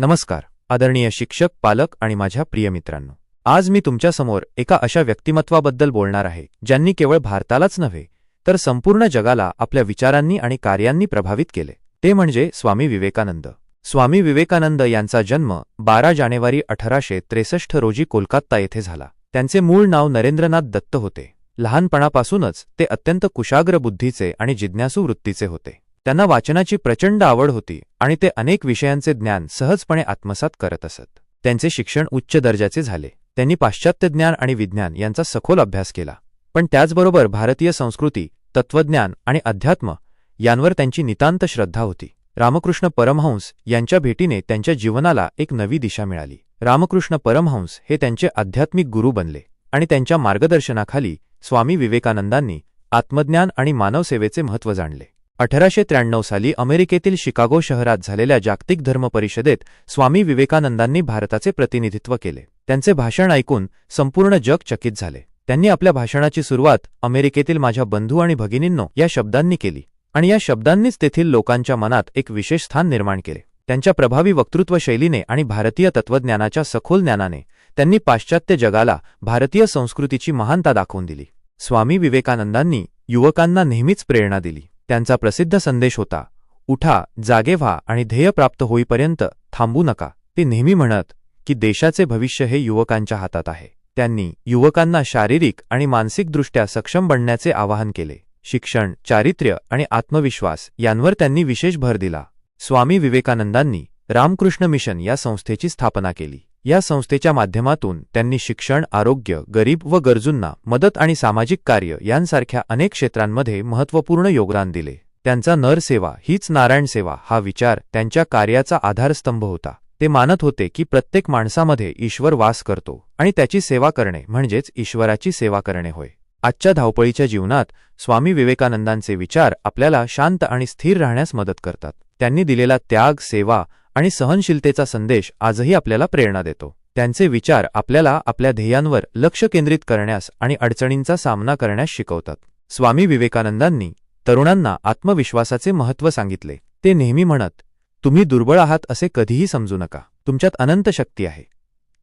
नमस्कार आदरणीय शिक्षक पालक आणि माझ्या प्रिय मित्रांनो. आज मी तुमच्यासमोर एका अशा व्यक्तिमत्वाबद्दल बोलणार आहे ज्यांनी केवळ भारतालाच नव्हे तर संपूर्ण जगाला आपल्या विचारांनी आणि कार्यांनी प्रभावित केले. ते म्हणजे स्वामी विवेकानंद. स्वामी विवेकानंद यांचा जन्म बारा जानेवारी अठराशे त्रेसष्ट रोजी कोलकाता येथे झाला. त्यांचे मूळ नाव नरेंद्रनाथ दत्त होते. लहानपणापासूनच ते अत्यंत कुशाग्र बुद्धीचे आणि जिज्ञासू वृत्तीचे होते. त्यांना वाचनाची प्रचंड आवड होती आणि ते अनेक विषयांचे ज्ञान सहजपणे आत्मसात करत असत. त्यांचे शिक्षण उच्च दर्जाचे झाले. त्यांनी पाश्चात्य ज्ञान आणि विज्ञान यांचा सखोल अभ्यास केला. पण त्याचबरोबर भारतीय संस्कृती तत्वज्ञान आणि अध्यात्म यांवर त्यांची नितांत श्रद्धा होती. रामकृष्ण परमहंस यांच्या भेटीने त्यांच्या जीवनाला एक नवी दिशा मिळाली. रामकृष्ण परमहंस हे त्यांचे आध्यात्मिक गुरु बनले आणि त्यांच्या मार्गदर्शनाखाली स्वामी विवेकानंदांनी आत्मज्ञान आणि मानवसेवेचे महत्त्व जाणले. अठराशे त्र्याण्णव साली अमेरिकेतील शिकागो शहरात झालेल्या जागतिक धर्म परिषदेत स्वामी विवेकानंदांनी भारताचे प्रतिनिधित्व केले. त्यांचे भाषण ऐकून संपूर्ण जग चकित झाले. त्यांनी आपल्या भाषणाची सुरुवात अमेरिकेतील माझ्या बंधू आणि भगिनींनो या शब्दांनी केली आणि या शब्दांनीच तेथील लोकांच्या मनात एक विशेष स्थान निर्माण केले. त्यांच्या प्रभावी वक्तृत्व शैलीने आणि भारतीय तत्वज्ञानाच्या सखोल ज्ञानाने त्यांनी पाश्चात्य जगाला भारतीय संस्कृतीची महानता दाखवून दिली. स्वामी विवेकानंदांनी युवकांना नेहमीच प्रेरणा दिली. त्यांचा प्रसिद्ध संदेश होता उठा जागे व्हा आणि ध्येय प्राप्त होईपर्यंत थांबू नका ते नेहमी म्हणत की देशाचे भविष्य हे युवकांच्या हातात आहे त्यांनी युवकांना शारीरिक आणि मानसिकदृष्ट्या सक्षम बनण्याचे आवाहन केले. शिक्षण चारित्र्य आणि आत्मविश्वास यांवर त्यांनी विशेष भर दिला. स्वामी विवेकानंदांनी रामकृष्ण मिशन या संस्थेची स्थापना केली. या संस्थेच्या माध्यमातून त्यांनी शिक्षण आरोग्य गरीब व गरजूंना मदत आणि सामाजिक कार्य यांसारख्या अनेक क्षेत्रांमध्ये महत्त्वपूर्ण योगदान दिले. त्यांचा नरसेवा हीच नारायण सेवा हा विचार त्यांच्या कार्याचा आधारस्तंभ होता. ते मानत होते की प्रत्येक माणसामध्ये ईश्वर वास करतो आणि त्याची सेवा करणे म्हणजेच ईश्वराची सेवा करणे होय. आजच्या धावपळीच्या जीवनात स्वामी विवेकानंदांचे विचार आपल्याला शांत आणि स्थिर राहण्यास मदत करतात. त्यांनी दिलेला त्याग सेवा आणि सहनशीलतेचा संदेश आजही आपल्याला प्रेरणा देतो. त्यांचे विचार आपल्याला आपल्या ध्येयांवर लक्ष केंद्रित करण्यास आणि अडचणींचा सामना करण्यास शिकवतात. स्वामी विवेकानंदांनी तरुणांना आत्मविश्वासाचे महत्त्व सांगितले. ते नेहमी म्हणत तुम्ही दुर्बळ आहात असे कधीही समजू नका. तुमच्यात अनंत शक्ती आहे.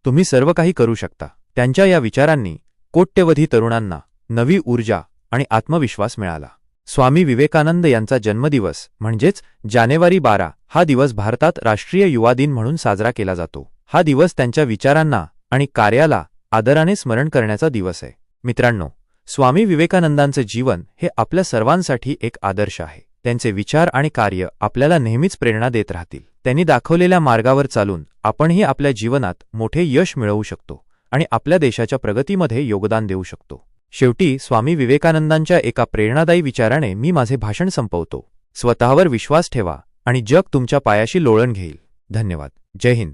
तुम्ही सर्व काही करू शकता. त्यांच्या या विचारांनी कोट्यवधी तरुणांना नवी ऊर्जा आणि आत्मविश्वास मिळाला. स्वामी विवेकानंद यांचा जन्मदिवस म्हणजेच जानेवारी बारा हा दिवस भारतात राष्ट्रीय युवा दिन म्हणून साजरा केला जातो. हा दिवस त्यांच्या विचारांना आणि कार्याला आदराने स्मरण करण्याचा दिवस आहे. मित्रांनो स्वामी विवेकानंदांचे जीवन हे आपल्या सर्वांसाठी एक आदर्श आहे. त्यांचे विचार आणि कार्य आपल्याला नेहमीच प्रेरणा देत राहतील. त्यांनी दाखवलेल्या मार्गावर चालून आपणही आपल्या जीवनात मोठे यश मिळवू शकतो आणि आपल्या देशाच्या प्रगतीमध्ये योगदान देऊ शकतो. शेवटी स्वामी विवेकानंदांच्या एका प्रेरणादायी विचाराने मी माझे भाषण संपवतो. स्वतःवर विश्वास ठेवा आणि जग तुमच्या पायाशी लोळण घेईल. धन्यवाद. जय हिंद.